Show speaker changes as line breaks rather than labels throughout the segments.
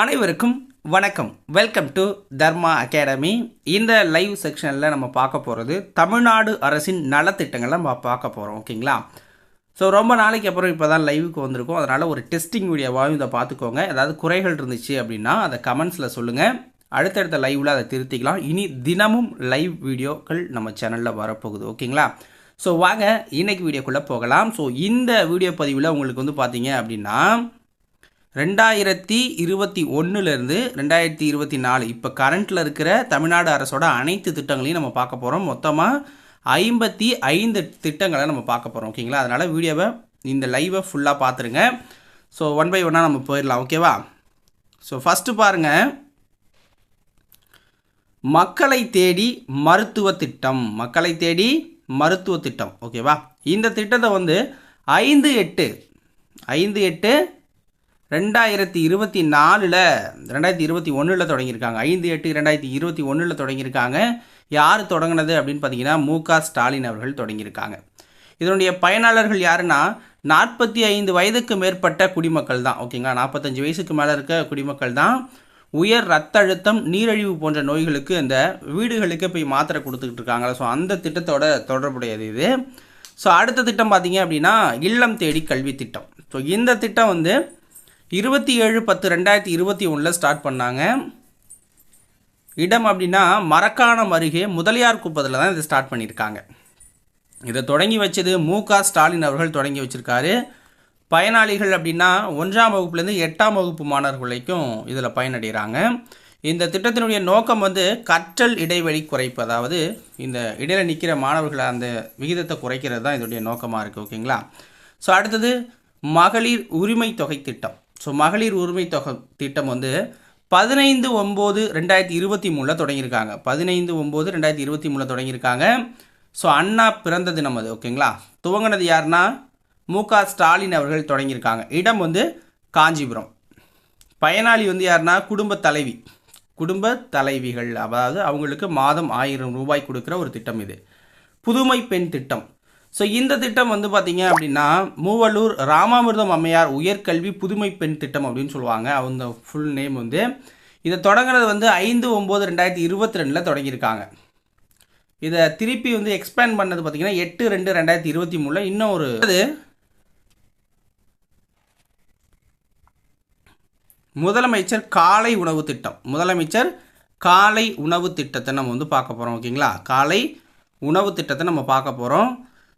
அனைவருக்கும் வணக்கம். Welcome to Dharma Academy இந்த லைவ் செக்ஷனில் நம்ம பார்க்க போகிறது தமிழ்நாடு அரசின் நலத்திட்டங்களை நம்ம பார்க்க போகிறோம் ஓகேங்களா? ஸோ ரொம்ப நாளைக்கு அப்புறம் இப்போ தான் லைவுக்கு வந்திருக்கோம். அதனால் ஒரு டெஸ்டிங் வீடியோவாகவும் இதை பார்த்துக்கோங்க. ஏதாவது குறைகள் இருந்துச்சு அப்படின்னா அதை கமெண்ட்ஸில் சொல்லுங்கள் அடுத்தடுத்த லைவில் அதை திருத்திக்கலாம். இனி தினமும் லைவ் வீடியோக்கள் நம்ம சேனலில் வரப்போகுது ஓகேங்களா? ஸோ வாங்க இன்னைக்கு வீடியோக்குள்ளே போகலாம். ஸோ இந்த வீடியோ பதிவில் உங்களுக்கு வந்து பார்த்தீங்க அப்படின்னா ரெண்டாயிரத்தி இருபத்தி ஒன்றுலேருந்து ரெண்டாயிரத்தி இருபத்தி நாலு இப்போ கரண்ட்டில் இருக்கிற தமிழ்நாடு அரசோட அனைத்து திட்டங்களையும் நம்ம பார்க்க போகிறோம் மொத்தமாக ஐம்பத்தி ஐந்து திட்டங்களை நம்ம பார்க்க போகிறோம் ஓகேங்களா? அதனால் வீடியோவை இந்த லைவை ஃபுல்லாக பார்த்துருங்க. ஸோ ஒன் பை ஒன்னாக நம்ம போயிடலாம். ஓகேவா ஸோ ஃபஸ்ட்டு பாருங்கள் மக்களை தேடி மருத்துவ திட்டம். மக்களை தேடி மருத்துவ திட்டம். ஓகேவா இந்த திட்டத்தை வந்து ஐந்து எட்டு ஐந்து எட்டு ரெண்டாயிரத்தி இருபத்தி நாலில் ரெண்டாயிரத்தி இருபத்தி ஒன்றில் தொடங்கியிருக்காங்க. ஐந்து எட்டு ரெண்டாயிரத்தி இருபத்தி ஒன்றில் தொடங்கியிருக்காங்க. யார் தொடங்கினது அப்படின்னு பார்த்தீங்கன்னா மு க ஸ்டாலின் அவர்கள் தொடங்கியிருக்காங்க. இதனுடைய பயனாளர்கள் யாருன்னா நாற்பத்தி ஐந்து வயதுக்கு மேற்பட்ட குடிமக்கள் தான். ஓகேங்களா? நாற்பத்தஞ்சு வயசுக்கு மேலே இருக்க குடிமக்கள் தான். உயர் ரத்த அழுத்தம் நீரழிவு போன்ற நோய்களுக்கு இந்த வீடுகளுக்கு போய் மாத்திரை கொடுத்துக்கிட்டு இருக்காங்களா ஸோ அந்த திட்டத்தோட தொடர்புடையது இது. ஸோ அடுத்த திட்டம் பார்த்தீங்க அப்படின்னா இல்லம் தேடி கல்வி திட்டம். ஸோ இந்த திட்டம் வந்து இருபத்தி ஏழு பத்து ரெண்டாயிரத்தி இருபத்தி ஒன்றில் ஸ்டார்ட் பண்ணாங்க. இடம் அப்படின்னா மரக்காணம் அருகே முதலியார் குப்பத்தில் தான் இதை ஸ்டார்ட் பண்ணியிருக்காங்க. இதை தொடங்கி வச்சது மு க ஸ்டாலின் அவர்கள் தொடங்கி வச்சுருக்காரு. பயனாளிகள் அப்படின்னா ஒன்றாம் வகுப்புலேருந்து எட்டாம் வகுப்பு மாணவர்கள் வரைக்கும் இதில் பயனடைகிறாங்க. இந்த திட்டத்தினுடைய நோக்கம் வந்து கற்றல் இடைவெளி குறைப்பு. அதாவது இந்த இடையில நிற்கிற மாணவர்களை அந்த விகிதத்தை குறைக்கிறது தான் இதனுடைய நோக்கமாக இருக்குது ஓகேங்களா? ஸோ அடுத்தது மகளிர் உரிமை தொகை திட்டம். ஸோ மகளிர் உரிமை தொகை திட்டம் வந்து பதினைந்து ஒம்பது ரெண்டாயிரத்தி இருபத்தி மூணில் தொடங்கியிருக்காங்க. பதினைந்து ஒம்பது ரெண்டாயிரத்தி இருபத்தி மூணில் தொடங்கியிருக்காங்க. ஸோ அண்ணா பிறந்த தினம் அது ஓகேங்களா? துவங்கினது யாருன்னா? மு க ஸ்டாலின் அவர்கள் தொடங்கியிருக்காங்க. இடம் வந்து காஞ்சிபுரம். பயனாளி வந்து யாருன்னா? குடும்ப தலைவி. குடும்ப தலைவிகள் அதாவது அவங்களுக்கு மாதம் ஆயிரம் ரூபாய் கொடுக்குற ஒரு திட்டம் இது. புதுமை பெண் திட்டம். ஸோ இந்த திட்டம் வந்து பார்த்தீங்க அப்படின்னா மூவலூர் ராமாமிர்தம் அம்மையார் உயர்கல்வி புதுமை பெண் திட்டம் அப்படின்னு சொல்லுவாங்க. அவங்க ஃபுல் நேம் வந்து. இதை தொடங்குறது வந்து ஐந்து ஒம்பது ரெண்டாயிரத்தி இருபத்தி ரெண்டில் தொடங்கியிருக்காங்க. இதை திருப்பி வந்து எக்ஸ்பேண்ட் பண்ணது பார்த்தீங்கன்னா எட்டு ரெண்டு ரெண்டாயிரத்தி இருபத்தி மூணில் இன்னும் ஒரு அது. முதலமைச்சர் காலை உணவு திட்டம். முதலமைச்சர் காலை உணவு திட்டத்தை நம்ம வந்து பார்க்க போகிறோம் ஓகேங்களா? காலை உணவு திட்டத்தை நம்ம பார்க்க போகிறோம்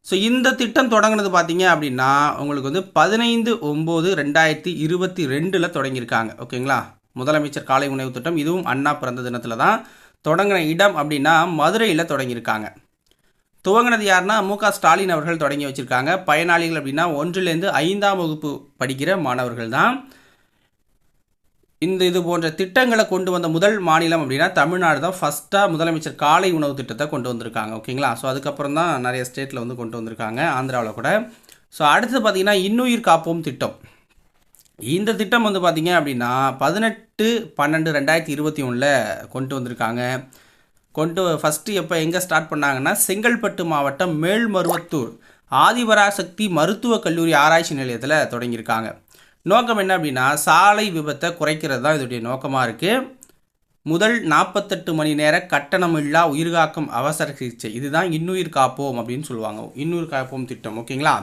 ஸோ இந்த திட்டம் தொடங்கினது பார்த்தீங்க அப்படின்னா உங்களுக்கு வந்து பதினைந்து ஒம்பது ரெண்டாயிரத்தி இருபத்தி ரெண்டில் தொடங்கியிருக்காங்க. ஓகேங்களா? முதலமைச்சர் காலை உணவு திட்டம் இதுவும் அண்ணா பிறந்த தினத்தில் தான் தொடங்கின இடம் அப்படின்னா மதுரையில் தொடங்கியிருக்காங்க. துவங்கினது யாருன்னா மு க ஸ்டாலின் அவர்கள் தொடங்கி வச்சுருக்காங்க. பயனாளிகள் அப்படின்னா ஒன்றிலேருந்து ஐந்தாம் வகுப்பு படிக்கிற மாணவர்கள் தான். இந்த இது போன்ற திட்டங்களை கொண்டு வந்த முதல் மாநிலம் அப்படின்னா தமிழ்நாடு தான் ஃபஸ்ட்டாக முதலமைச்சர் காலை உணவு திட்டத்தை கொண்டு வந்திருக்காங்க ஓகேங்களா? ஸோ அதுக்கப்புறம் தான் நிறைய ஸ்டேட்டில் வந்து கொண்டு வந்திருக்காங்க ஆந்திராவில் கூட. ஸோ அடுத்து பார்த்திங்கன்னா இன்னுயிர் காப்போம் திட்டம். இந்த திட்டம் வந்து பார்த்திங்க அப்படின்னா பதினெட்டு பன்னெண்டு ரெண்டாயிரத்தி இருபத்தி ஒன்றில் கொண்டு வந்திருக்காங்க. கொண்டு ஃபஸ்ட்டு எப்போ எங்கே ஸ்டார்ட் பண்ணாங்கன்னா செங்கல்பட்டு மாவட்டம் மேல்மருவத்தூர் ஆதிபராசக்தி மருத்துவக் கல்லூரி ஆராய்ச்சி நிலையத்தில் தொடங்கியிருக்காங்க. நோக்கம் என்ன அப்படின்னா சாலை விபத்தை குறைக்கிறது தான் இதோடைய நோக்கமாக இருக்குது முதல் நாற்பத்தெட்டு மணி நேர கட்டணமில்லா உயிர்காக்கும் அவசர சிகிச்சை. இதுதான் இன்னுயிர் காப்போம் அப்படின்னு சொல்லுவாங்க. இன்னுயிர் காப்போம் திட்டம் ஓகேங்களா?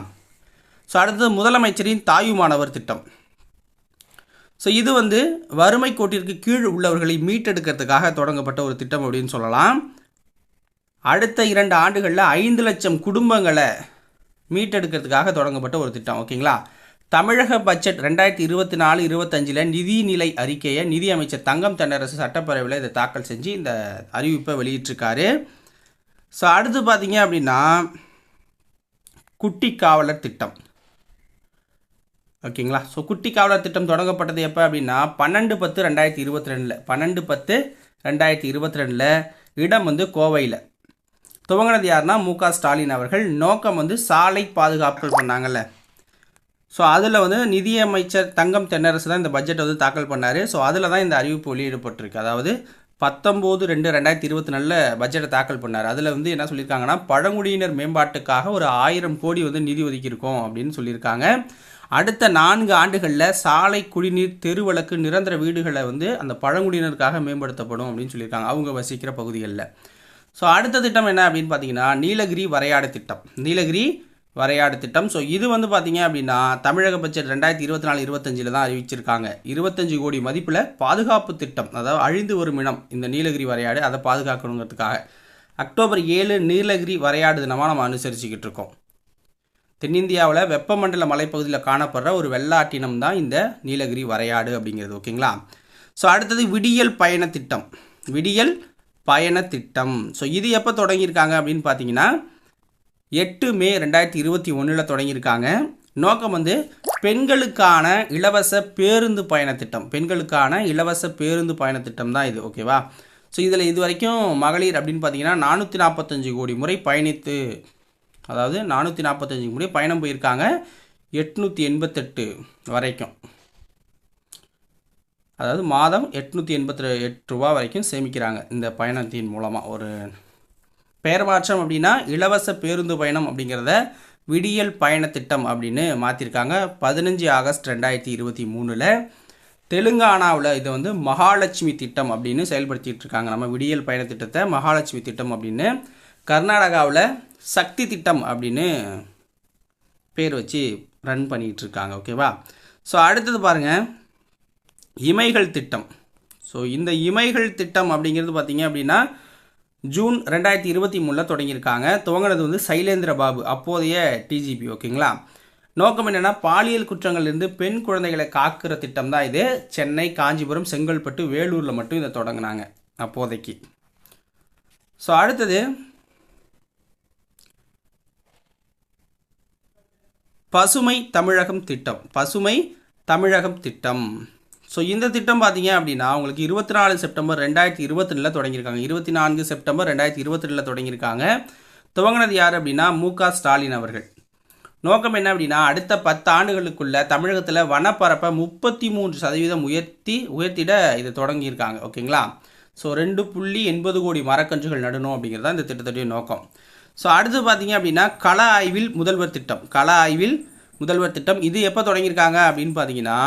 ஸோ அடுத்தது முதலமைச்சரின் தாயுமானவர் திட்டம். ஸோ இது வந்து வறுமை கோட்டிற்கு கீழ் உள்ளவர்களை மீட்டெடுக்கிறதுக்காக தொடங்கப்பட்ட ஒரு திட்டம் அப்படின்னு சொல்லலாம். அடுத்த இரண்டு ஆண்டுகளில் ஐந்து லட்சம் குடும்பங்களை மீட்டெடுக்கிறதுக்காக தொடங்கப்பட்ட ஒரு திட்டம் ஓகேங்களா? தமிழக பட்ஜெட் ரெண்டாயிரத்தி இருபத்தி நாலு இருபத்தஞ்சில் நிதிநிலை அறிக்கையை நிதி அமைச்சர் தங்கம் தென்னரசு சட்டப்பேரவையில் இதை தாக்கல் செஞ்சு இந்த அறிவிப்பை வெளியிட்டிருக்காரு. ஸோ அடுத்து பார்த்தீங்க அப்படின்னா குட்டி காவலர் திட்டம். ஓகேங்களா? ஸோ குட்டி காவலர் திட்டம் தொடங்கப்பட்டது எப்போ அப்படின்னா பன்னெண்டு பத்து ரெண்டாயிரத்தி இருபத்தி ரெண்டில் பன்னெண்டு பத்து ரெண்டாயிரத்தி இருபத்தி ரெண்டில் இடம் வந்து கோவையில். துவங்கினது யாருன்னா மு க ஸ்டாலின் அவர்கள். நோக்கம் வந்து சாலை பாதுகாப்புகள் பண்ணாங்கல்ல. ஸோ அதில் வந்து நிதியமைச்சர் தங்கம் தென்னரசு தான் இந்த பட்ஜெட்டை வந்து தாக்கல் பண்ணார். ஸோ அதில் தான் இந்த அறிவிப்பு வெளியிடப்பட்டிருக்கு. அதாவது பத்தொம்போது ரெண்டு ரெண்டாயிரத்தி இருபத்தி நாலில் பட்ஜெட்டை தாக்கல் பண்ணார். அதில் வந்து என்ன சொல்லியிருக்காங்கன்னா பழங்குடியினர் மேம்பாட்டுக்காக ஒரு ஆயிரம் கோடி வந்து நிதி ஒதுக்கியிருக்கோம் அப்படின்னு சொல்லியிருக்காங்க. அடுத்த நான்கு ஆண்டுகளில் சாலை குடிநீர் தெருவிளக்கு நிரந்தர வீடுகளை வந்து அந்த பழங்குடியினருக்காக மேம்படுத்தப்படும் அப்படின்னு சொல்லியிருக்காங்க அவங்க வசிக்கிற பகுதிகளில். ஸோ அடுத்த திட்டம் என்ன அப்படின்னு பார்த்தீங்கன்னா நீலகிரி வரையாடு திட்டம். நீலகிரி வரையாடு திட்டம். ஸோ இது வந்து பார்த்தீங்க அப்படின்னா தமிழக பட்ஜெட் ரெண்டாயிரத்தி இருபத்தி நாலு இருபத்தஞ்சில் தான் அறிவிச்சிருக்காங்க. இருபத்தஞ்சு கோடி மதிப்பில் பாதுகாப்பு திட்டம் அதாவது அழிந்து வரும் இனம் இந்த நீலகிரி வரையாடு அதை பாதுகாக்கணுங்கிறதுக்காக. அக்டோபர் ஏழு நீலகிரி வரையாடு தினமாக நம்ம அனுசரிச்சுக்கிட்டு இருக்கோம். தென்னிந்தியாவில் வெப்பமண்டல மலைப்பகுதியில் காணப்படுற ஒரு வெள்ளாட்டினம் தான் இந்த நீலகிரி வரையாடு அப்படிங்கிறது ஓகேங்களா? ஸோ அடுத்தது விடியல் பயண திட்டம். விடியல் பயண திட்டம். ஸோ இது எப்போ தொடங்கியிருக்காங்க அப்படின்னு பார்த்தீங்கன்னா எட்டு மே ரெண்டாயிரத்தி இருபத்தி ஒன்றில் தொடங்கியிருக்காங்க. நோக்கம் வந்து பெண்களுக்கான இலவச பேருந்து பயண திட்டம். பெண்களுக்கான இலவச பேருந்து பயண திட்டம் தான் இது ஓகேவா ஸோ இதில் இது வரைக்கும் மகளிர் அப்படின்னு பார்த்தீங்கன்னா நானூற்றி நாற்பத்தஞ்சு கோடி முறை பயணித்து அதாவது நானூற்றி நாற்பத்தஞ்சு முறை பயணம் போயிருக்காங்க. எட்நூற்றி எண்பத்தெட்டு வரைக்கும். அதாவது மாதம் எட்நூற்றி எண்பத்தி எட்டு ரூபா வரைக்கும் சேமிக்கிறாங்க இந்த பயணத்தின் மூலமாக ஒரு பெயர் மாற்றம் அப்படின்னா இலவச பேருந்து பயணம் அப்படிங்கிறத விடியல் பயண திட்டம் அப்படின்னு மாற்றிருக்காங்க பதினஞ்சு ஆகஸ்ட் ரெண்டாயிரத்தி இருபத்தி மூணில் தெலுங்கானாவில் இதை வந்து மகாலட்சுமி திட்டம் அப்படின்னு செயல்படுத்திகிட்டு இருக்காங்க. நம்ம விடியல் பயண திட்டத்தை மகாலட்சுமி திட்டம் அப்படின்னு கர்நாடகாவில் சக்தி திட்டம் அப்படின்னு பேர் வச்சு ரன் பண்ணிகிட்டு இருக்காங்க. ஓகேவா ஸோ அடுத்தது பாருங்கள் இமைகள் திட்டம். ஸோ இந்த இமைகள் திட்டம் அப்படிங்கிறது பார்த்தீங்க அப்படின்னா ஜூன் ரெண்டாயிரத்தி இருபத்தி மூணில் தொடங்கியிருக்காங்க. துவங்கினது வந்து சைலேந்திர பாபு அப்போதைய டிஜிபி ஓகேங்களா? நோக்கம் என்னென்னா பாலியல் குற்றங்கள்லேருந்து பெண் குழந்தைகளை காக்கிற திட்டம் தான் இது. சென்னை காஞ்சிபுரம் செங்கல்பட்டு வேலூரில் மட்டும் இதை தொடங்கினாங்க அப்போதைக்கு. ஸோ அடுத்தது பசுமை தமிழகம் திட்டம். பசுமை தமிழகம் திட்டம். ஸோ இந்த திட்டம் பார்த்தீங்க அப்படின்னா உங்களுக்கு இருபத்தி நாலு செப்டம்பர் ரெண்டாயிரத்தி இருபத்தி ரெண்டில் தொடங்கியிருக்காங்க. இருபத்தி நான்கு செப்டம்பர் ரெண்டாயிரத்தி இருபத்தி ரெண்டில் தொடங்கியிருக்காங்க. துவங்கினது யார் அப்படின்னா மு ஸ்டாலின் அவர்கள். நோக்கம் என்ன அப்படின்னா அடுத்த பத்து ஆண்டுகளுக்குள்ள தமிழகத்தில் வனப்பரப்பை முப்பத்தி மூன்று சதவீதம் உயர்த்தி உயர்த்திட இது தொடங்கியிருக்காங்க. ஓகேங்களா? ஸோ ரெண்டு புள்ளி எண்பது கோடி மரக்கன்றுகள் நடணும் அப்படிங்கிறது தான் இந்த திட்டத்துடைய நோக்கம். ஸோ அடுத்து பார்த்தீங்க அப்படின்னா கள ஆய்வில் முதல்வர் திட்டம். கள ஆய்வில் முதல்வர் திட்டம். இது எப்போ தொடங்கியிருக்காங்க அப்படின்னு பார்த்தீங்கன்னா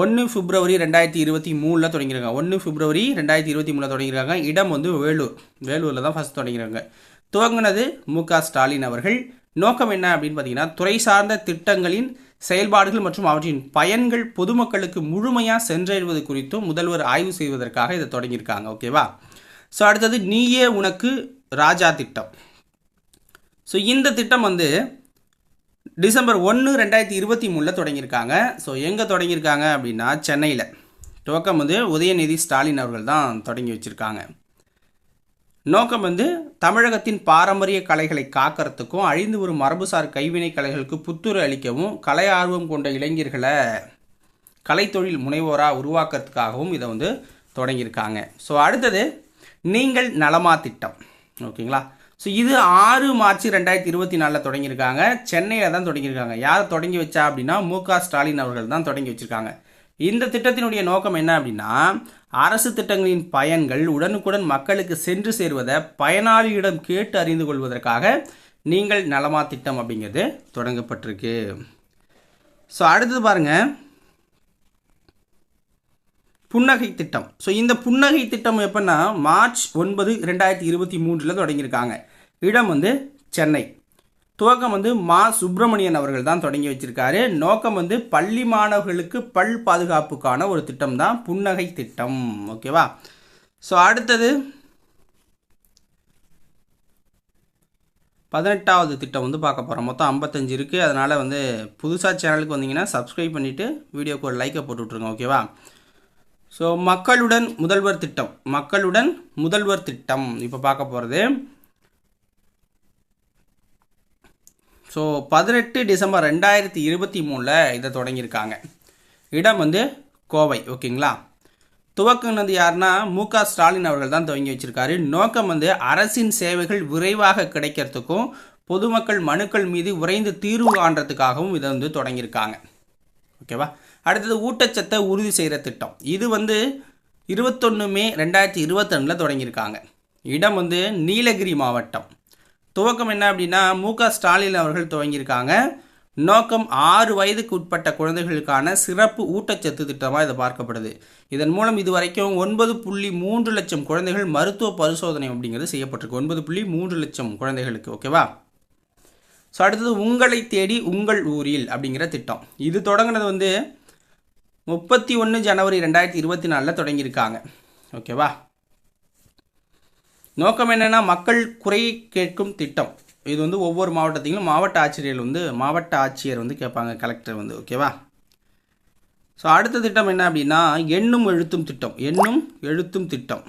ஒன்று பிப்ரவரி ரெண்டாயிரத்தி இருபத்தி மூணில் தொடங்கியிருக்காங்க. ஒன்று பிப்ரவரி ரெண்டாயிரத்தி இருபத்தி மூணில் தொடங்கியிருக்காங்க. இடம் வந்து வேலூர். வேலூரில் தான் ஃபஸ்ட் தொடங்கியிருக்காங்க. துவங்கினது மு க ஸ்டாலின் அவர்கள். நோக்கம் என்ன அப்படின்னு பார்த்தீங்கன்னா துறை சார்ந்த திட்டங்களின் செயல்பாடுகள் மற்றும் அவற்றின் பயன்கள் பொதுமக்களுக்கு முழுமையாக சென்றடைவது குறித்தும் முதல்வர் ஆய்வு செய்வதற்காக இதை தொடங்கியிருக்காங்க. ஓகேவா ஸோ அடுத்தது நீயே உனக்கு ராஜா திட்டம். ஸோ இந்த திட்டம் வந்து டிசம்பர் ஒன்று ரெண்டாயிரத்தி இருபத்தி மூணில் தொடங்கியிருக்காங்க. ஸோ எங்கே தொடங்கியிருக்காங்க அப்படின்னா சென்னையில். துவக்கம் வந்து உதயநிதி ஸ்டாலின் அவர்கள் தான் தொடங்கி வச்சுருக்காங்க. நோக்கம் வந்து தமிழகத்தின் பாரம்பரிய கலைகளை காக்கிறதுக்கும் அழிந்து வரும் மரபுசார் கைவினை கலைகளுக்கு புத்துரு அளிக்கவும் கலை ஆர்வம் கொண்ட இளைஞர்களை கலைத்தொழில் முனைவோராக உருவாக்குறதுக்காகவும் இதை வந்து தொடங்கியிருக்காங்க. ஸோ அடுத்தது நீங்கள் நலமா திட்டம். ஓகேங்களா? ஸோ இது ஆறு மார்ச் ரெண்டாயிரத்தி இருபத்தி நாலில் தொடங்கியிருக்காங்க. சென்னையில் தான் தொடங்கியிருக்காங்க. யார் தொடங்கி வச்சா அப்படின்னா மு ஸ்டாலின் அவர்கள் தான் தொடங்கி வச்சுருக்காங்க. இந்த திட்டத்தினுடைய நோக்கம் என்ன அப்படின்னா அரசு திட்டங்களின் பயன்கள் உடனுக்குடன் மக்களுக்கு சென்று சேருவதை பயனாளியிடம் கேட்டு அறிந்து கொள்வதற்காக நீங்கள் நலமா திட்டம் அப்படிங்கிறது தொடங்கப்பட்டிருக்கு. ஸோ அடுத்தது பாருங்கள் புன்னகை திட்டம். ஸோ இந்த புன்னகை திட்டம் எப்படின்னா மார்ச் ஒன்பது ரெண்டாயிரத்தி இருபத்தி மூன்றில் தொடங்கியிருக்காங்க. இடம் வந்து சென்னை. துவக்கம் வந்து மா சுப்பிரமணியன் அவர்கள் தான் தொடங்கி வச்சிருக்காரு. நோக்கம் வந்து பள்ளி மாணவர்களுக்கு பல் பாதுகாப்புக்கான ஒரு திட்டம் தான் புன்னகை திட்டம். ஓகேவா ஸோ அடுத்தது பதினெட்டாவது திட்டம் வந்து பார்க்க போகிறோம் மொத்தம் ஐம்பத்தஞ்சு இருக்குது அதனால் வந்து புதுசாக சேனலுக்கு வந்தீங்கன்னா சப்ஸ்கிரைப் பண்ணிவிட்டு வீடியோக்கு ஒரு லைக்கை போட்டு விட்ருங்க ஓகேவா ஸோ மக்களுடன் முதல்வர் திட்டம். மக்களுடன் முதல்வர் திட்டம். இப்போ பார்க்க போகிறது ஸோ பதினெட்டு டிசம்பர் ரெண்டாயிரத்தி இருபத்தி மூணில் இதை தொடங்கியிருக்காங்க. இடம் வந்து கோவை ஓகேங்களா? துவக்கினது யாருன்னா மு க ஸ்டாலின் அவர்கள் தான் துவங்கி வச்சிருக்காரு. நோக்கம் வந்து அரசின் சேவைகள் விரைவாக கிடைக்கிறதுக்கும் பொதுமக்கள் மனுக்கள் மீது விரைந்து தீர்வு காண்றதுக்காகவும் இதை வந்து தொடங்கியிருக்காங்க. ஓகேவா? அடுத்தது ஊட்டச்சத்தை உறுதி செய்கிற திட்டம். இது வந்து இருபத்தொன்று மே ரெண்டாயிரத்தி இருபத்தொன்னில் தொடங்கியிருக்காங்க. இடம் வந்து நீலகிரி மாவட்டம். துவக்கம் என்ன அப்படின்னா மு க ஸ்டாலின் அவர்கள் துவங்கியிருக்காங்க. நோக்கம் ஆறு வயதுக்கு உட்பட்ட குழந்தைகளுக்கான சிறப்பு ஊட்டச்சத்து திட்டமாக இது பார்க்கப்படுது. இதன் மூலம் இதுவரைக்கும் ஒன்பது புள்ளி மூன்று லட்சம் குழந்தைகள் மருத்துவ பரிசோதனை அப்படிங்கிறது செய்யப்பட்டிருக்கு. ஒன்பது புள்ளி மூன்று லட்சம் குழந்தைகளுக்கு ஓகேவா? ஸோ அடுத்தது உங்களை தேடி உங்கள் ஊரில் அப்படிங்கிற திட்டம். இது தொடங்கினது வந்து முப்பத்தி ஒன்று ஜனவரி ரெண்டாயிரத்தி இருபத்தி நாலில் தொடங்கியிருக்காங்க. ஓகேவா? நோக்கம் என்னென்னா மக்கள் குறை கேட்கும் திட்டம். இது வந்து ஒவ்வொரு மாவட்டத்திலும் மாவட்ட ஆட்சியர் வந்து மாவட்ட ஆட்சியர் வந்து கேட்பாங்க கலெக்டர் வந்து ஓகேவா? ஸோ அடுத்த திட்டம் என்ன அப்படின்னா எண்ணும் எழுத்தும் திட்டம். எண்ணும் எழுத்தும் திட்டம்.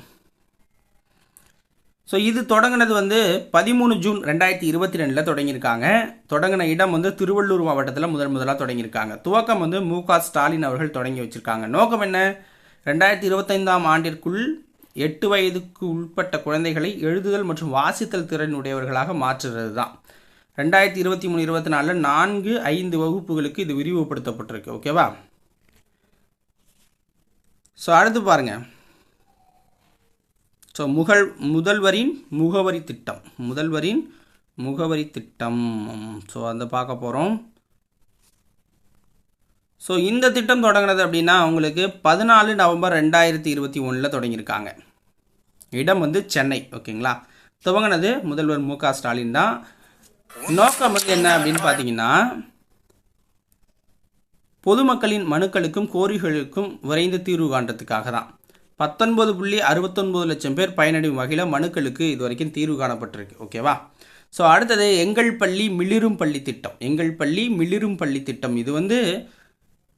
ஸோ இது தொடங்கினது வந்து பதிமூணு ஜூன் ரெண்டாயிரத்தி இருபத்தி ரெண்டில் தொடங்கியிருக்காங்க. தொடங்கின இடம் வந்து திருவள்ளூர் மாவட்டத்தில் முதன் முதலாக தொடங்கியிருக்காங்க. துவக்கம் வந்து மு க ஸ்டாலின் அவர்கள் தொடங்கி வச்சுருக்காங்க. நோக்கம் என்ன? ரெண்டாயிரத்தி இருபத்தைந்தாம் ஆண்டிற்குள் எட்டு வயதுக்கு உட்பட்ட குழந்தைகளை எழுதுதல் மற்றும் வாசித்தல் திறன் உடையவர்களாக மாற்றுறது தான் ரெண்டாயிரத்தி இருபத்தி மூணு இருபத்தி நாலில் நான்கு ஐந்து வகுப்புகளுக்கு இது விரிவுபடுத்தப்பட்டிருக்கு. ஓகேவா ஸோ அடுத்து பாருங்கள் ஸோ முகல் முதல்வரின் முகவரி திட்டம். முதல்வரின் முகவரி திட்டம். ஸோ அதை பார்க்க போகிறோம் ஸோ இந்த திட்டம் தொடங்கினது அப்படின்னா அவங்களுக்கு பதினாலு நவம்பர் ரெண்டாயிரத்தி இருபத்தி ஒன்றில் தொடங்கியிருக்காங்க. இடம் வந்து சென்னை ஓகேங்களா? துவங்கினது முதல்வர் மு க ஸ்டாலின் தான். நோக்கம் வந்து என்ன அப்படின்னு பார்த்தீங்கன்னா பொதுமக்களின் மனுக்களுக்கும் கோரிக்கைகளுக்கும் விரைந்து தீர்வு காண்றதுக்காக தான். பத்தொன்பது புள்ளி அறுபத்தொன்பது லட்சம் பேர் பயனடையும் வகையில் மனுக்களுக்கு இது வரைக்கும் தீர்வு காணப்பட்டிருக்கு. ஓகேவா ஸோ அடுத்தது எங்கள் பள்ளி மிளிரும் பள்ளி திட்டம். எங்கள் பள்ளி மிளிரும் பள்ளி திட்டம். இது வந்து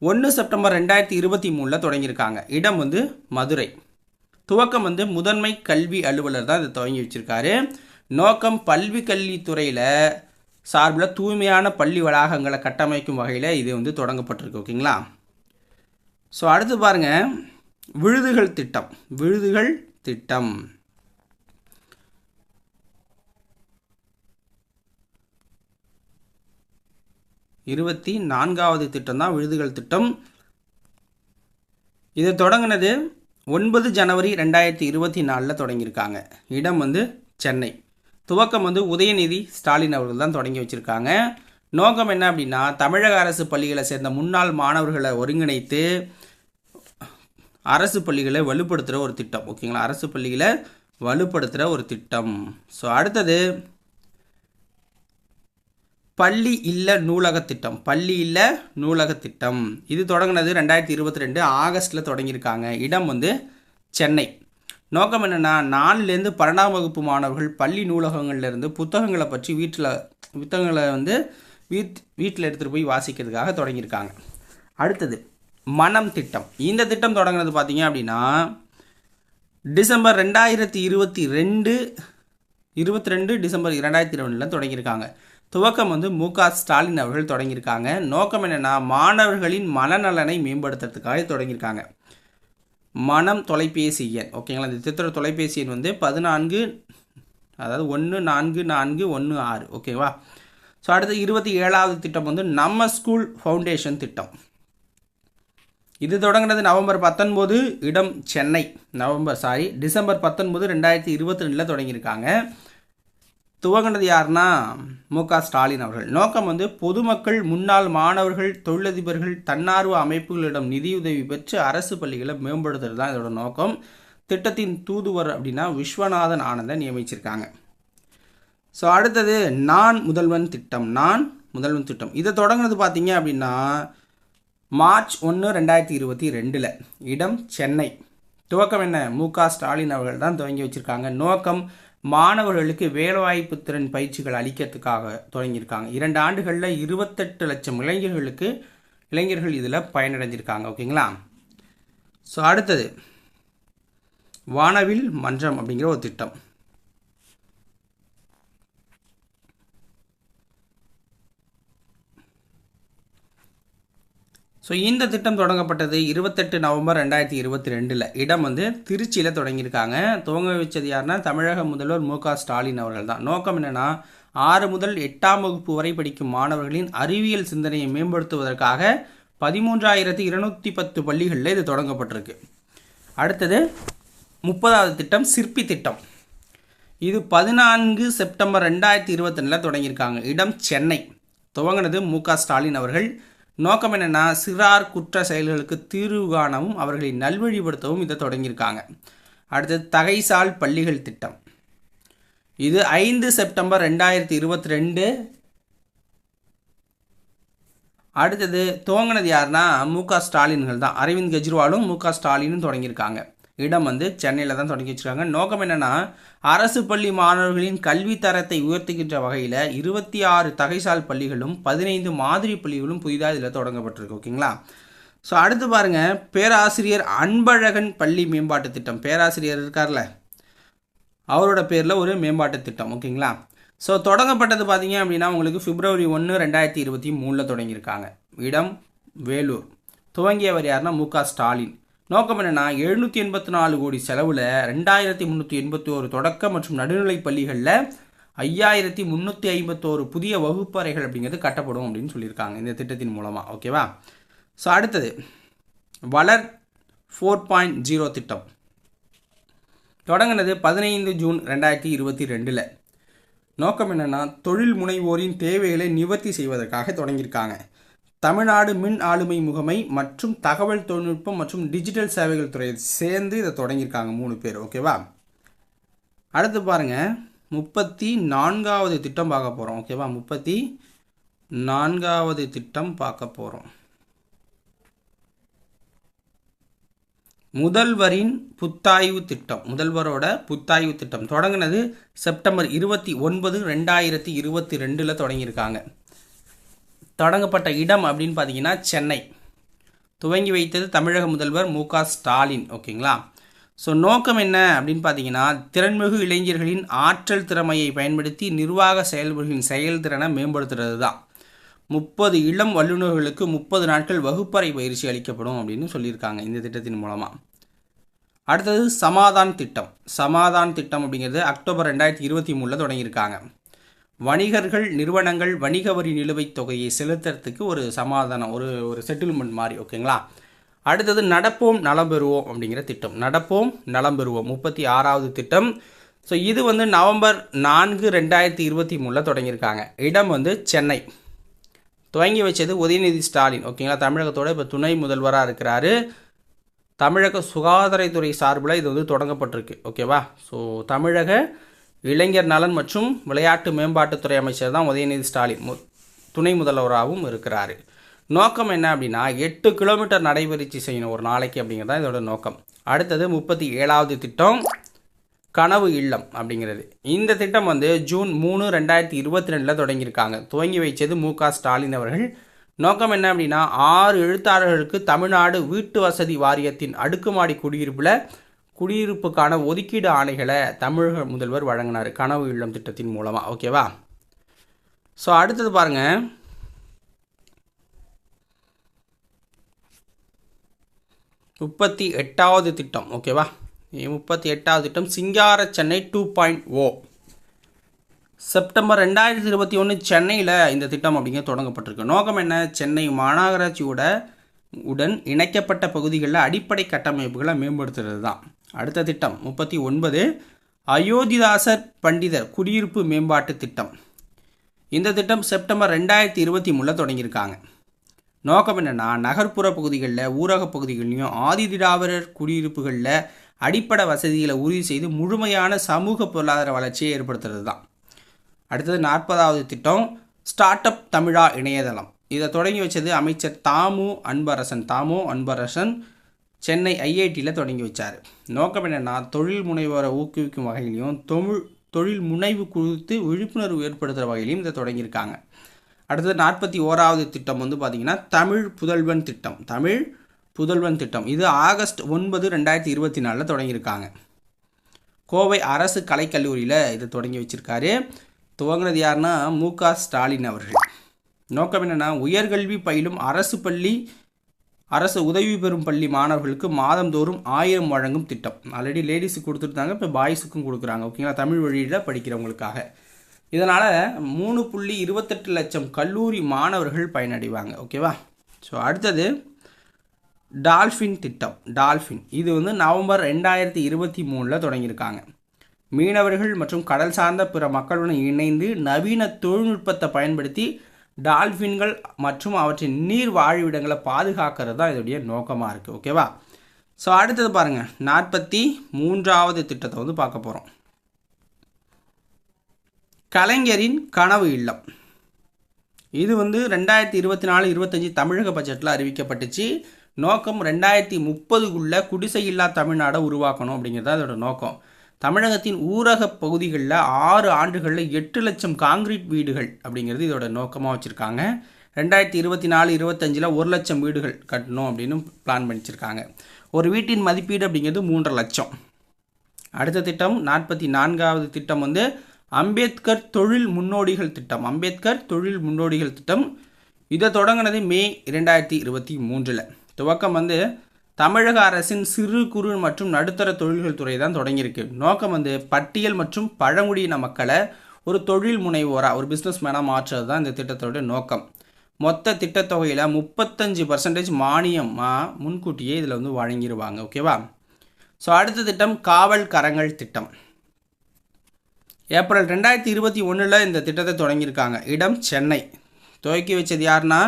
ஒன்று செப்டம்பர் ரெண்டாயிரத்தி இருபத்தி மூணில் தொடங்கியிருக்காங்க. இடம் வந்து மதுரை. துவக்கம் வந்து முதன்மை கல்வி அலுவலர் தான் இதை துவங்கி வச்சுருக்காரு. நோக்கம் பல்வி கல்வித்துறையில் சார்பில் தூய்மையான பள்ளி வளாகங்களை கட்டமைக்கும் வகையில் இது வந்து தொடங்கப்பட்டிருக்கு. ஓகேங்களா ஸோ அடுத்து பாருங்கள் விழுதுகள் திட்டம். விழுதுகள் திட்டம். இருபத்தி நான்காவது திட்டம் தான் விழுதுகள் திட்டம். இது தொடங்கினது ஒன்பது ஜனவரி ரெண்டாயிரத்தி இருபத்தி நாலில் தொடங்கியிருக்காங்க. இடம் வந்து சென்னை. துவக்கம் வந்து உதயநிதி ஸ்டாலின் அவர்கள் தான் தொடங்கி வச்சுருக்காங்க. நோக்கம் என்ன அப்படின்னா தமிழக அரசு பள்ளிகளை சேர்ந்த முன்னாள் மாணவர்களை ஒருங்கிணைத்து அரசு பள்ளிகளை வலுப்படுத்துகிற ஒரு திட்டம். ஓகேங்களா அரசு பள்ளிகளை வலுப்படுத்துகிற ஒரு திட்டம். ஸோ அடுத்தது பள்ளி இல்ல நூலக திட்டம். பள்ளி இல்ல நூலக திட்டம். இது தொடங்கினது ரெண்டாயிரத்தி இருபத்தி ரெண்டு ஆகஸ்ட்டில் தொடங்கியிருக்காங்க. இடம் வந்து சென்னை. நோக்கம் என்னென்னா நாலுலேருந்து பன்னெண்டாம் வகுப்பு மாணவர்கள் பள்ளி நூலகங்கள்லேருந்து புத்தகங்களை பற்றி வீட்டில் புத்தகங்களை வந்து வீட் வீட்டில் எடுத்துகிட்டு போய் வாசிக்கிறதுக்காக தொடங்கியிருக்காங்க. அடுத்தது மனம் திட்டம். இந்த திட்டம் தொடங்கினது பார்த்தீங்க அப்படின்னா டிசம்பர் ரெண்டாயிரத்தி இருபத்தி ரெண்டு இருபத்தி ரெண்டு டிசம்பர் இரண்டாயிரத்தி ரெண்டில் தொடங்கியிருக்காங்க. துவக்கம் வந்து மு க ஸ்டாலின் அவர்கள் தொடங்கியிருக்காங்க. நோக்கம் என்னென்னா மாணவர்களின் மனநலனை மேம்படுத்துறதுக்காக தொடங்கியிருக்காங்க. மனம் தொலைபேசி எண். ஓகேங்களா? இந்த திட்ட தொலைபேசி எண் வந்து பதினான்கு அதாவது ஒன்று நான்கு நான்கு ஒன்று ஆறு. ஓகேவா? ஸோ அடுத்து இருபத்தி ஏழாவது திட்டம் வந்து நம்ம ஸ்கூல் ஃபவுண்டேஷன் திட்டம். இது தொடங்கினது நவம்பர் பத்தொன்பது இடம் சென்னை. நவம்பர் சாரி டிசம்பர் பத்தொன்பது ரெண்டாயிரத்தி இருபத்தி ரெண்டில் தொடங்கியிருக்காங்க. துவங்கினது யாருன்னா மு க ஸ்டாலின் அவர்கள். நோக்கம் வந்து பொதுமக்கள் முன்னாள் மாணவர்கள் தொழிலதிபர்கள் தன்னார்வ அமைப்புகளிடம் நிதியுதவி பெற்று அரசு பள்ளிகளை மேம்படுத்துறது தான் இதோட நோக்கம். திட்டத்தின் தூதுவர் அப்படின்னா விஸ்வநாதன் ஆனந்தை நியமிச்சிருக்காங்க. ஸோ அடுத்தது நான் முதல்வன் திட்டம். நான் முதல்வன் திட்டம். இதை தொடங்கினது பார்த்தீங்க அப்படின்னா மார்ச் ஒன்று ரெண்டாயிரத்தி இருபத்தி ரெண்டில் இடம் சென்னை. துவக்கம் என்ன? மு க ஸ்டாலின் அவர்கள் தான் துவங்கி வச்சுருக்காங்க. நோக்கம் மாணவர்களுக்கு வேலைவாய்ப்பு திறன் பயிற்சிகள் அளிக்கிறதுக்காக தொடங்கியிருக்காங்க. இரண்டு ஆண்டுகளில் இருபத்தெட்டு லட்சம் இளைஞர்களுக்கு இளைஞர்கள் இதில் பயனடைஞ்சிருக்காங்க. ஓகேங்களா? ஸோ அடுத்தது. வானவில் மன்றம் அப்படிங்கிற ஒரு திட்டம். ஸோ இந்த திட்டம் தொடங்கப்பட்டது இருபத்தெட்டு நவம்பர் ரெண்டாயிரத்தி இருபத்தி ரெண்டில். இடம் வந்து திருச்சியில் தொடங்கியிருக்காங்க. துவங்க வச்சது யாருன்னா தமிழக முதல்வர் மு ஸ்டாலின் அவர்கள் தான் நோக்கம் என்னென்னா ஆறு முதல் எட்டாம் வகுப்பு வரை படிக்கும் மாணவர்களின் அறிவியல் சிந்தனையை மேம்படுத்துவதற்காக பதிமூன்றாயிரத்தி இருநூற்றி பத்து பள்ளிகளில் இது தொடங்கப்பட்டிருக்கு. அடுத்தது முப்பதாவது திட்டம் சிற்பி திட்டம். இது பதினான்கு செப்டம்பர் ரெண்டாயிரத்தி இருபத்தி ரெண்டில் தொடங்கியிருக்காங்க. இடம் சென்னை. துவங்கினது மு ஸ்டாலின் அவர்கள். நோக்கம் என்னென்னா சிறார் குற்ற செயல்களுக்கு தீர்வு காணவும் அவர்களை நல்வழிப்படுத்தவும் இதை தொடங்கியிருக்காங்க. அடுத்தது தகைசால் பள்ளிகள் திட்டம். இது ஐந்து செப்டம்பர் ரெண்டாயிரத்தி இருபத்தி ரெண்டு. அடுத்தது துவங்கினது யாருன்னா மு க ஸ்டாலின்கள் தான். அரவிந்த் கெஜ்ரிவாலும் மு க ஸ்டாலினும் தொடங்கியிருக்காங்க. இடம் வந்து சென்னையில் தான் தொடங்கி வச்சுருக்காங்க. நோக்கம் என்னென்னா அரசு பள்ளி மாணவர்களின் கல்வி தரத்தை உயர்த்துகின்ற வகையில் இருபத்தி ஆறு தகைசால் பள்ளிகளும் பதினைந்து மாதிரி பள்ளிகளும் புதிதாக இதில் தொடங்கப்பட்டிருக்கு. ஓகேங்களா? ஸோ அடுத்து பாருங்கள் பேராசிரியர் அன்பழகன் பள்ளி மேம்பாட்டு திட்டம். பேராசிரியர் இருக்கார்ல? அவரோட பேரில் ஒரு மேம்பாட்டு திட்டம். ஓகேங்களா? ஸோ தொடங்கப்பட்டது பார்த்தீங்க அப்படின்னா உங்களுக்கு பிப்ரவரி ஒன்று ரெண்டாயிரத்தி இருபத்தி மூணில் தொடங்கியிருக்காங்க. இடம் வேலூர். துவங்கியவர் யாருன்னா மு க. ஸ்டாலின். நோக்கம் என்னென்னா எழுநூற்றி எண்பத்தி நாலு கோடி செலவில் ரெண்டாயிரத்தி முந்நூற்றி எண்பத்தி ஒரு தொடக்க மற்றும் நடுநிலை பள்ளிகளில் ஐயாயிரத்தி முந்நூற்றி ஐம்பத்தோரு புதிய வகுப்பறைகள் அப்படிங்கிறது கட்டப்படும் அப்படின்னு சொல்லியிருக்காங்க இந்த திட்டத்தின் மூலமாக ஓகேவா? ஸோ அடுத்தது வளர் ஃபோர் பாயிண்ட் ஜீரோ திட்டம். தொடங்கினது பதினைந்து ஜூன் ரெண்டாயிரத்தி இருபத்தி ரெண்டில். நோக்கம் என்னென்னா தொழில் முனைவோரின் தேவைகளை நிவர்த்தி செய்வதற்காக தொடங்கியிருக்காங்க. தமிழ்நாடு மின் ஆளுமை முகமை மற்றும் தகவல் தொழில்நுட்பம் மற்றும் டிஜிட்டல் சேவைகள் துறை சேர்ந்து இதை தொடங்கியிருக்காங்க மூணு பேர். ஓகேவா அடுத்து பாருங்கள் முப்பத்தி நான்காவது திட்டம் பார்க்க போகிறோம் ஓகேவா முப்பத்தி நான்காவது திட்டம் பார்க்க போகிறோம் முதல்வரின் புத்தாய்வு திட்டம். முதல்வரோட புத்தாய்வு திட்டம் தொடங்கினது செப்டம்பர் இருபத்தி ஒன்பது ரெண்டாயிரத்தி இருபத்தி ரெண்டில் தொடங்கியிருக்காங்க. தொடங்கப்பட்ட இடம் அப்படின்னு பார்த்தீங்கன்னா சென்னை. துவங்கி வைத்தது தமிழக முதல்வர் மு ஸ்டாலின் ஓகேங்களா? ஸோ நோக்கம் என்ன அப்படின்னு பார்த்தீங்கன்னா திறன்மிகு இளைஞர்களின் ஆற்றல் திறமையை பயன்படுத்தி நிர்வாக செயல்பொருளின் செயல்திறனை மேம்படுத்துறது தான் முப்பது இளம் வல்லுநர்களுக்கு முப்பது நாட்கள் வகுப்பறை பயிற்சி அளிக்கப்படும் அப்படின்னு சொல்லியிருக்காங்க இந்த திட்டத்தின் மூலமாக அடுத்தது சமாதான் திட்டம். சமாதான் திட்டம் அப்படிங்கிறது அக்டோபர் ரெண்டாயிரத்தி இருபத்தி மூணில் தொடங்கியிருக்காங்க. வணிகர்கள் நிறுவனங்கள் வணிக வரி நிலுவைத் தொகையை செலுத்துறதுக்கு ஒரு சமாதானம் ஒரு ஒரு செட்டில்மெண்ட் மாதிரி ஓகேங்களா? அடுத்தது நடப்போம் நலம் பெறுவோம் அப்படிங்கிற திட்டம். நடப்போம் நலம் பெறுவோம். முப்பத்தி ஆறாவது திட்டம். ஸோ இது வந்து நவம்பர் நான்கு ரெண்டாயிரத்தி இருபத்தி மூணில் தொடங்கியிருக்காங்க. இடம் வந்து சென்னை. துவங்கி வச்சது உதயநிதி ஸ்டாலின் ஓகேங்களா? தமிழகத்தோட இப்போ துணை முதல்வராக இருக்கிறாரு. தமிழக சுகாதாரத்துறை சார்பில் இது வந்து தொடங்கப்பட்டிருக்கு ஓகேவா? ஸோ தமிழக இளைஞர் நலன் மற்றும் விளையாட்டு மேம்பாட்டுத்துறை அமைச்சர் தான் உதயநிதி ஸ்டாலின். மு துணை முதல்வராகவும் இருக்கிறார். நோக்கம் என்ன அப்படின்னா எட்டு கிலோமீட்டர் நடைபயிற்சி செய்யணும் ஒரு நாளைக்கு அப்படிங்கிறது தான் இதோட நோக்கம். அடுத்தது முப்பத்தி ஏழாவது திட்டம் கனவு இல்லம் அப்படிங்கிறது. இந்த திட்டம் வந்து ஜூன் மூணு ரெண்டாயிரத்தி இருபத்தி ரெண்டில் தொடங்கியிருக்காங்க. துவங்கி வைச்சது மு க ஸ்டாலின் அவர்கள். நோக்கம் என்ன அப்படின்னா ஆறு எழுத்தாளர்களுக்கு தமிழ்நாடு வீட்டு வசதி வாரியத்தின் அடுக்குமாடி குடியிருப்பில் குடியிருப்புக்கான ஒதுக்கீடு ஆணைகளை தமிழக முதல்வர் வழங்கினார். கனவு இல்லம் திட்டத்தின் மூலமாக ஓகேவா ஸோ அடுத்தது பாருங்கள் முப்பத்தி எட்டாவது திட்டம். ஓகேவா முப்பத்தி எட்டாவது திட்டம். Singara Chennai two point O September ரெண்டாயிரத்தி இருபத்தி ஒன்று சென்னையில் இந்த திட்டம் அப்படிங்க தொடங்கப்பட்டிருக்கு. நோக்கம் என்ன? சென்னை மாநகராட்சியோட உடன் இணைக்கப்பட்ட பகுதிகளில் அடிப்படை கட்டமைப்புகளை மேம்படுத்துறது தான் அடுத்த திட்டம் முப்பத்தி ஒன்பது அயோத்திதாசர் பண்டிதர் குடியிருப்பு மேம்பாட்டு திட்டம். இந்த திட்டம் செப்டம்பர் ரெண்டாயிரத்தி இருபத்தி மூணில் தொடங்கியிருக்காங்க. நோக்கம் என்னென்னா நகர்ப்புற பகுதிகளில் ஊரக பகுதிகள்லையும் ஆதிதிராவிடர் குடியிருப்புகளில் அடிப்படை வசதிகளை உறுதி செய்து முழுமையான சமூக பொருளாதார வளர்ச்சியை ஏற்படுத்துறது தான் அடுத்தது நாற்பதாவது திட்டம் ஸ்டார்ட் அப் தமிழா இணையதளம். இதை தொடங்கி வச்சது அமைச்சர் தாமு அன்பரசன். தாமு அன்பரசன் சென்னை ஐஐடியில் தொடங்கி வச்சார். நோக்கம் என்னென்னா தொழில் முனைவோரை ஊக்குவிக்கும் வகையிலையும் தொழில் தொழில் முனைவு குறித்து விழிப்புணர்வு ஏற்படுத்துகிற வகையிலையும் இதை தொடங்கியிருக்காங்க. அடுத்தது நாற்பத்தி ஓராவது திட்டம் வந்து பார்த்திங்கன்னா தமிழ் புதல்வன் திட்டம். தமிழ் புதல்வன் திட்டம். இது ஆகஸ்ட் ஒன்பது ரெண்டாயிரத்தி இருபத்தி நாலில் தொடங்கியிருக்காங்க. கோவை அரசு கலைக்கல்லூரியில் இதை தொடங்கி வச்சுருக்காரு. துவங்கினது யாருன்னா மு க ஸ்டாலின் அவர்கள். நோக்கம் என்னென்னா உயர்கல்வி பயிலும் அரசு பள்ளி அரசு உதவி பெறும் பள்ளி மாணவர்களுக்கு மாதந்தோறும் ஆயிரம் வழங்கும் திட்டம். ஆல்ரெடி லேடிஸுக்கு கொடுத்துருந்தாங்க இப்போ பாய்ஸுக்கும் கொடுக்குறாங்க. ஓகேங்களா தமிழ் வழியில் படிக்கிறவங்களுக்காக. இதனால் மூணு புள்ளி இருபத்தெட்டு லட்சம் கல்லூரி மாணவர்கள் பயனடைவாங்க. ஓகேவா ஸோ அடுத்தது டால்ஃபின் திட்டம். டால்ஃபின். இது வந்து நவம்பர் ரெண்டாயிரத்தி இருபத்தி மூணில் தொடங்கியிருக்காங்க. மீனவர்கள் மற்றும் கடல் சார்ந்த பிற மக்களுடன் இணைந்து நவீன தொழில்நுட்பத்தை பயன்படுத்தி டால்ஃபின்கள் மற்றும் அவற்றின் நீர் வாழ்விடங்களை பாதுகாக்கிறது தான் இதோடைய நோக்கமாக இருக்குது ஓகேவா ஸோ அடுத்தது பாருங்கள் நாற்பத்தி மூன்றாவது திட்டத்தை வந்து பார்க்க போகிறோம் கலைஞரின் கனவு இல்லம். இது வந்து ரெண்டாயிரத்தி இருபத்தி நாலு இருபத்தஞ்சி தமிழக பட்ஜெட்டில் அறிவிக்கப்பட்டுச்சு. நோக்கம் ரெண்டாயிரத்தி முப்பதுக்குள்ளே குடிசை இல்லா தமிழ்நாடை உருவாக்கணும் அப்படிங்கிறது அதோட நோக்கம். தமிழகத்தின் ஊரக பகுதிகளில் ஆறு ஆண்டுகளில் எட்டு லட்சம் காங்கிரீட் வீடுகள் அப்படிங்கிறது இதோட நோக்கமாக வச்சுருக்காங்க. ரெண்டாயிரத்தி இருபத்தி நாலு இருபத்தஞ்சில் ஒரு லட்சம் வீடுகள் கட்டணும் அப்படின்னு பிளான் பண்ணிச்சிருக்காங்க. ஒரு வீட்டின் மதிப்பீடு அப்படிங்கிறது மூன்றரை லட்சம். அடுத்த திட்டம் நாற்பத்தி நான்காவது திட்டம் வந்து அம்பேத்கர் தொழில் முன்னோடிகள் திட்டம். அம்பேத்கர் தொழில் முன்னோடிகள் திட்டம். இதை தொடங்கினது மே இரண்டாயிரத்தி இருபத்தி மூன்றில். துவக்கம் வந்து தமிழக அரசின் சிறு குறு மற்றும் நடுத்தர தொழில்கள் துறை தான் தொடங்கியிருக்கு. நோக்கம் வந்து பட்டியல் மற்றும் பழங்குடியின மக்களை ஒரு தொழில் முனைவோராக ஒரு பிஸ்னஸ் மேனாக மாற்றுறது தான் இந்த திட்டத்தோட நோக்கம். மொத்த திட்டத்தொகையில் முப்பத்தஞ்சு பர்சன்டேஜ் மானியமாக முன்கூட்டியே இதில் வந்து வழங்கிடுவாங்க ஓகேவா ஸோ அடுத்த திட்டம் காவல் கரங்கள் திட்டம். ஏப்ரல் ரெண்டாயிரத்தி இருபத்தி ஒன்றில் இந்த திட்டத்தை தொடங்கியிருக்காங்க. இடம் சென்னை. துவக்கி வச்சது யாருன்னா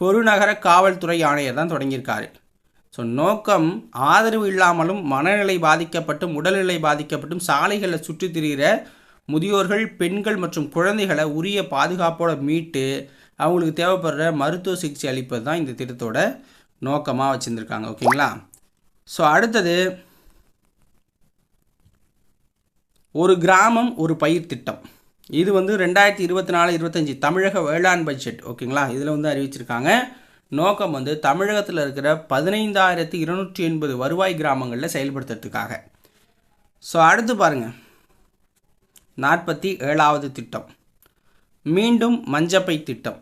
பெருநகர காவல்துறை ஆணையர் தான் தொடங்கியிருக்காரு. ஸோ நோக்கம் ஆதரவு இல்லாமலும் மனநிலை பாதிக்கப்பட்டும் உடல்நிலை பாதிக்கப்பட்டும் சாலைகளில் சுற்றி திரிகிற முதியோர்கள் பெண்கள் மற்றும் குழந்தைகளை உரிய பாதுகாப்போடு மீட்டு அவங்களுக்கு தேவைப்படுற மருத்துவ சிகிச்சை அளிப்பது தான் இந்த திட்டத்தோட நோக்கமாக வச்சுருந்துருக்காங்க. ஓகேங்களா? ஸோ அடுத்தது ஒரு கிராமம் ஒரு பயிர் திட்டம். இது வந்து ரெண்டாயிரத்தி இருபத்தி நாலு இருபத்தஞ்சி தமிழக வேளாண் பட்ஜெட். ஓகேங்களா? இதில் வந்து அறிவிச்சிருக்காங்க. நோக்கம் வந்து தமிழகத்தில் இருக்கிற பதினைந்தாயிரத்தி இருநூற்றி எண்பது வருவாய் கிராமங்களில் செயல்படுத்துறதுக்காக. ஸோ அடுத்து பாருங்கள் நாற்பத்தி ஏழாவது திட்டம். மீண்டும் மஞ்சப்பை திட்டம்.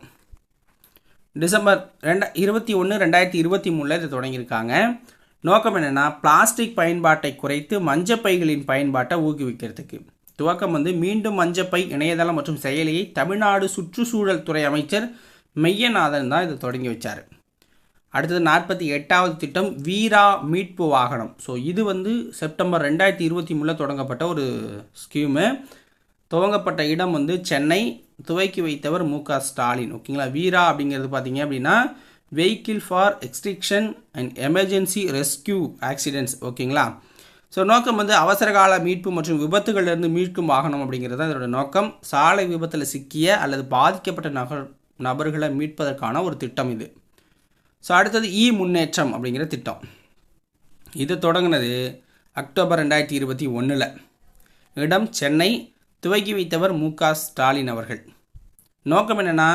டிசம்பர் ரெண்டா இருபத்தி ஒன்று ரெண்டாயிரத்தி இருபத்தி மூணில் இது தொடங்கியிருக்காங்க. நோக்கம் என்னென்னா பிளாஸ்டிக் பயன்பாட்டை குறைத்து மஞ்சப்பைகளின் பயன்பாட்டை ஊக்குவிக்கிறதுக்கு. துவக்கம் வந்து மீண்டும் மஞ்சப்பை இணையதளம் மற்றும் செயலியை தமிழ்நாடு சுற்றுச்சூழல் துறை அமைச்சர் மெய்யநாதன் தான் இதை தொடங்கி வச்சார். அடுத்தது நாற்பத்தி எட்டாவது திட்டம் வீரா மீட்பு வாகனம். ஸோ இது வந்து செப்டம்பர் ரெண்டாயிரத்தி இருபத்தி மூணில் தொடங்கப்பட்ட ஒரு ஸ்கீமு துவங்கப்பட்ட இடம் வந்து சென்னை. துவக்கி வைத்தவர் மு க. ஸ்டாலின். ஓகேங்களா? வீரா அப்படிங்கிறது பார்த்தீங்க அப்படின்னா vehicle for extrication and emergency rescue accidents ஓகேங்களா? ஸோ நோக்கம் வந்து அவசரகால மீட்பு மற்றும் விபத்துகளிலிருந்து மீட்கும் வாகனம் அப்படிங்கிறது தான் இதோட நோக்கம். சாலை விபத்தில் சிக்கிய அல்லது பாதிக்கப்பட்ட நகர் நபர்களை மீட்பதற்கான ஒரு திட்டம் இது. ஸோ அடுத்தது இ முன்னேற்றம் அப்படிங்கிற திட்டம். இது தொடங்கினது அக்டோபர் ரெண்டாயிரத்தி இருபத்தி ஒன்றில் இடம் சென்னை துவக்கி வைத்தவர் மு க. ஸ்டாலின் அவர்கள். நோக்கம் என்னென்னா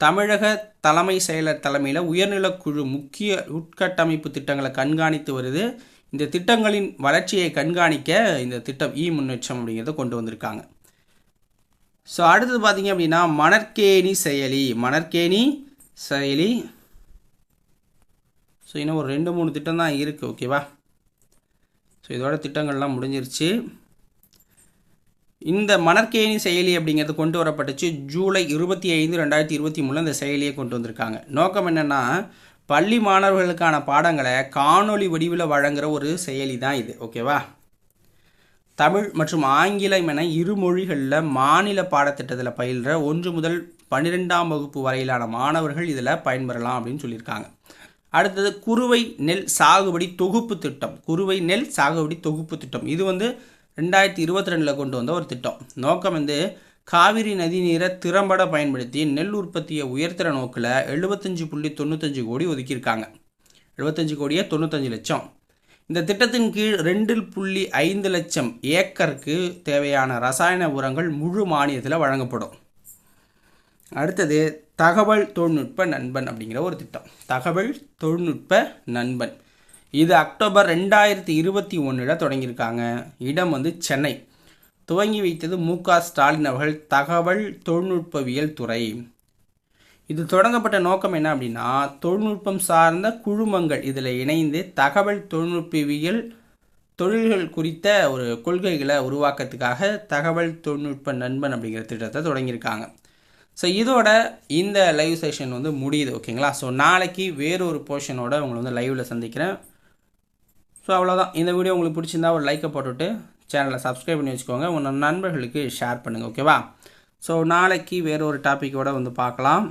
தமிழக தலைமை செயலர் தலைமையில் உயர்நிலக்குழு முக்கிய உட்கட்டமைப்பு திட்டங்களை கண்காணித்து வருது. இந்த திட்டங்களின் வளர்ச்சியை கண்காணிக்க இந்த திட்டம் இ முன்னேற்றம் அப்படிங்கிறத கொண்டு வந்திருக்காங்க. ஸோ அடுத்தது பார்த்தீங்க அப்படின்னா மணற்கேணி செயலி. மணற்கேணி செயலி. ஸோ இன்னும் ஒரு ரெண்டு மூணு திட்டம் தான் இருக்குது ஓகேவா ஸோ இதோட திட்டங்கள்லாம் முடிஞ்சிருச்சு. இந்த மணற்கேணி செயலி அப்படிங்கிறது கொண்டு வரப்பட்டுச்சு ஜூலை இருபத்தி ஐந்து ரெண்டாயிரத்தி இருபத்தி மூணில் இந்த செயலியை கொண்டு வந்திருக்காங்க. நோக்கம் என்னென்னா பள்ளி மாணவர்களுக்கான பாடங்களை காணொளி வடிவில் வழங்குகிற ஒரு செயலி தான் இது ஓகேவா தமிழ் மற்றும் ஆங்கிலம் என இரு மொழிகளில் மாநில பாடத்திட்டத்தில் பயில்கிற ஒன்று முதல் பன்னிரெண்டாம் வகுப்பு வரையிலான மாணவர்கள் இதில் பயன்பெறலாம் அப்படின்னு சொல்லியிருக்காங்க. அடுத்தது குறுவை நெல் சாகுபடி தொகுப்பு திட்டம். குறுவை நெல் சாகுபடி தொகுப்பு திட்டம். இது வந்து ரெண்டாயிரத்தி இருபத்தி ரெண்டில் கொண்டு வந்த ஒரு திட்டம். நோக்கம் வந்து காவிரி நதி நீரை திறம்பட பயன்படுத்தி நெல் உற்பத்தியை உயர்த்துற நோக்கில் எழுபத்தஞ்சு புள்ளி தொண்ணூத்தஞ்சு கோடி ஒதுக்கியிருக்காங்க. எழுபத்தஞ்சு கோடியே தொண்ணூத்தஞ்சு லட்சம். இந்த திட்டத்தின் கீழ் ரெண்டு புள்ளி ஐந்து லட்சம் ஏக்கருக்கு தேவையான ரசாயன உரங்கள் முழு மானியத்தில் வழங்கப்படும். அடுத்தது தகவல் தொழில்நுட்ப நண்பன் அப்படிங்கிற ஒரு திட்டம். தகவல் தொழில்நுட்ப நண்பன். இது அக்டோபர் ரெண்டாயிரத்தி இருபத்தி ஒன்றில் தொடங்கியிருக்காங்க. இடம் வந்து சென்னை. துவங்கி வைத்தது மு க ஸ்டாலின் அவர்கள் தகவல் தொழில்நுட்பவியல் துறை. இது தொடங்கப்பட்ட நோக்கம் என்ன அப்படின்னா தொழில்நுட்பம் சார்ந்த குழுமங்கள். இதில் இணைந்து தகவல் தொழில்நுட்பவியல் தொழில்கள் குறித்த ஒரு கொள்கைகளை உருவாக்கத்துக்காக தகவல் தொழில்நுட்ப நண்பன் அப்படிங்கிற திட்டத்தை தொடங்கியிருக்காங்க. ஸோ இதோட இந்த லைவ் செஷன் வந்து முடியுது ஓகேங்களா ஸோ நாளைக்கு வேறொரு போர்ஷனோட உங்களை வந்து லைவில் சந்திக்கிறேன். ஸோ அவ்வளோதான் இந்த வீடியோ உங்களுக்கு பிடிச்சிருந்தா ஒரு லைக்கை போட்டுவிட்டு சேனலை சப்ஸ்கிரைப் பண்ணி வச்சுக்கோங்க. உங்கள் நண்பர்களுக்கு ஷேர் பண்ணுங்கள் ஓகேவா ஸோ நாளைக்கு வேறு ஒரு டாப்பிக்கோடு வந்து பார்க்கலாம்.